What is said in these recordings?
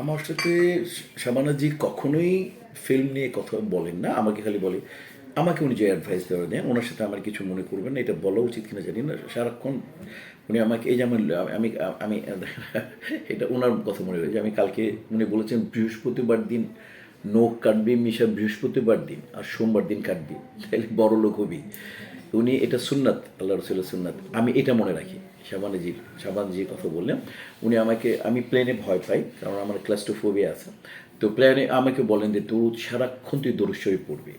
আমার সাথে শাবানাজি কখনোই ফিল্ম নিয়ে কথা বলেন না, আমাকে খালি বলে, আমাকে উনি যে অ্যাডভাইস দেওয়া দেন ওনার সাথে আমার কিছু মনে করবেন না, এটা বলা উচিত কিনা জানি না। সারাক্ষণ উনি আমাকে, এই যেমন আমি আমি, এটা ওনার কথা মনে হয়েছে, আমি কালকে উনি বলেছেন, বৃহস্পতিবার দিন নখ কাটবি, মিশা, বৃহস্পতিবার দিন আর সোমবার দিন কাটবি তাহলে বড় লোক হবি। উনি, এটা সুন্নাত, আল্লাহ রসুল্লাহ সুন্নাত, আমি এটা মনে রাখি। শাবানজির শাবানজির কথা বললেন। উনি আমাকে, আমি প্লেনে ভয় পাই, কারণ আমার ক্লাস্টোফোবিয়া আছে। তো প্লেনে আমাকে বলেন যে, তোর সারাক্ষণ তুই দরুশ্বরী পড়বি।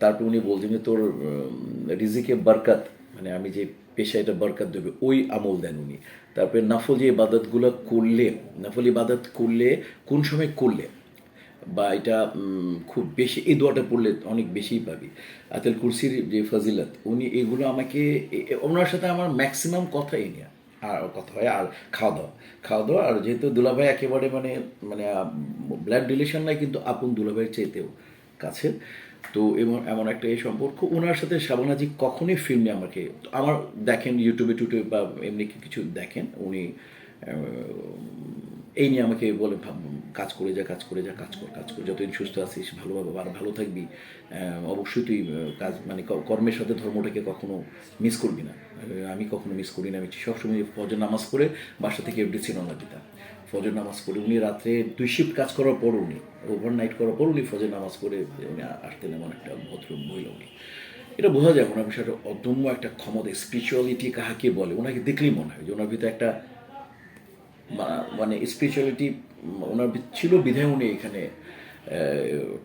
তারপর উনি বলছেন যে, তোর রিজিকে বরকাত মানে আমি যে পেশা এটা বরকাত দেবে, ওই আমল দেন উনি। তারপরে নাফল যে ইবাদতগুলো করলে, নাফল ইবাদত করলে, কোন সময় করলে? বা এটা খুব বেশি, এই দোয়াটা পড়লে অনেক বেশিই পাবি। আতেল কুরসির যে ফজিলত, উনি এগুলো আমাকে ওনার সাথে আমার ম্যাক্সিমাম কথা এই নিয়ে। আর কথা হয়, আর খাওয়া দাওয়া। খাওয়া দাওয়া, আর যেহেতু দুলাভাই একেবারে মানে মানে ব্লাড রিলেশন নাই, কিন্তু আপন দুলাভাইয়ের চাইতেও কাছের তো এমন এমন একটা এই সম্পর্ক। ওনার সাথে শাবানাজি কখনোই ফিল্ম আমাকে। আমার দেখেন ইউটিউবে টুটিউবে বা এমনি কিছু দেখেন, উনি এই নিয়ে আমাকে বলে কাজ করে যা, কাজ করে যা, কাজ কর কাজ কর। যতদিন সুস্থ আছিস, ভালোভাবে আর ভালো থাকবি অবশ্যই তুই কাজ মানে কর্মের সাথে ধর্মটাকে কখনো মিস করবি না। আমি কখনো মিস করি না। আমি সবসময় ফজর নামাজ পড়ে বাসা থেকে এফডিসি রওনা দিতাম। ফজর নামাজ পড়ে উনি রাত্রে দুই শিফট কাজ করার পর উনি ওভার নাইট করার পর উনি ফজর নামাজ পড়ে উনি আসতেন এমন একটা ভদ্র মহিলা উনি। এটা বোঝা যায়, ওনার বিষয়টা অদম্য একটা ক্ষমতা স্পিরিচুয়ালিটি কাহাকে বলে? ওনাকে দেখলেই মনে হয় যে ওনার ভিতরে একটা মানে স্পিরিচুয়ালিটি ওনার ছিল বিধায় উনি এখানে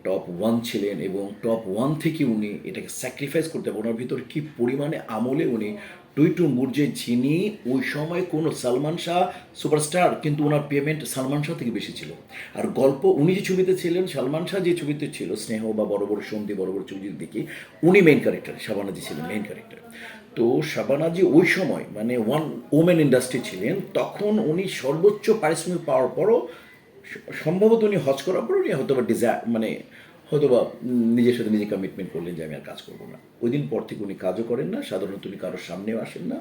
টপ ওয়ান ছিলেন এবং টপ ওয়ান থেকে উনি এটাকে স্যাক্রিফাইস করতে হবে। ওনার ভিতর কী পরিমাণে আমলে উনি টুইটুম্বুর যে যিনি ওই সময় কোনো সালমান শাহ সুপারস্টার কিন্তু ওনার পেমেন্ট সালমান শাহ থেকে বেশি ছিল। আর গল্প, উনি যে ছবিতে ছিলেন, সালমান শাহ যে ছবিতে ছিল, স্নেহ বা বড় বড় সন্ধি, বড় বড় ছবি যদি দেখি, উনি মেইন ক্যারেক্টার শাবানাজি ছিলেন মেইন ক্যারেক্টার তো শাবানাজি ওই সময় মানে ওয়ান ওমেন ইন্ডাস্ট্রি ছিলেন, তখন উনি সর্বোচ্চ পারিশ্রমিক পাওয়ার পরও সম্ভবত উনি হজ করার পর উনি হয়তো বা ডিজায়ার মানে হয়তো বা নিজের সাথে নিজে কমিটমেন্ট করলেন যে আমি আর কাজ করব না। ওই দিন পর থেকে উনি কাজও করেন না, সাধারণত উনি কারোর সামনেও আসেন না।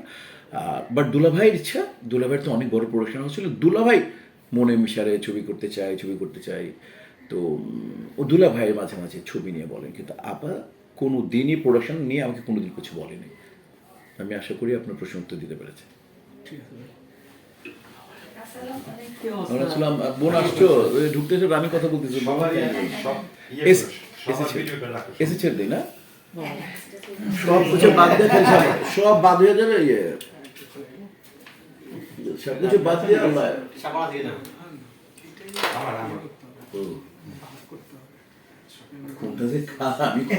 বাট দুলাভাইয়ের ইচ্ছা, দুলাভাইয়ের তো অনেক বড় প্রোডাকশন হচ্ছিল দুলাভাই মনে মিশারে ছবি করতে চাই ছবি করতে চাই তো, ও দুলাভাইয়ের মাঝে মাঝে ছবি নিয়ে বলেন, কিন্তু আপা কোনো দিনই প্রোডাকশন নিয়ে আমাকে কোনো দিন কিছু বলেনি। আমি আশা করি আপনার প্রশ্ন উত্তর দিতে পেরেছি। আমরা ছিলাম বোন আসছো? ওই ঢুকতেছো আমি কথা বলতেছি ইয়ে এসেছে। দিই না? সব কিছু বাদ দিয়ে সব বাদ হয়ে যাবে ইয়ে। সব কিছু বাদ দিয়ে আল্লাহ। কোনটা যে আমি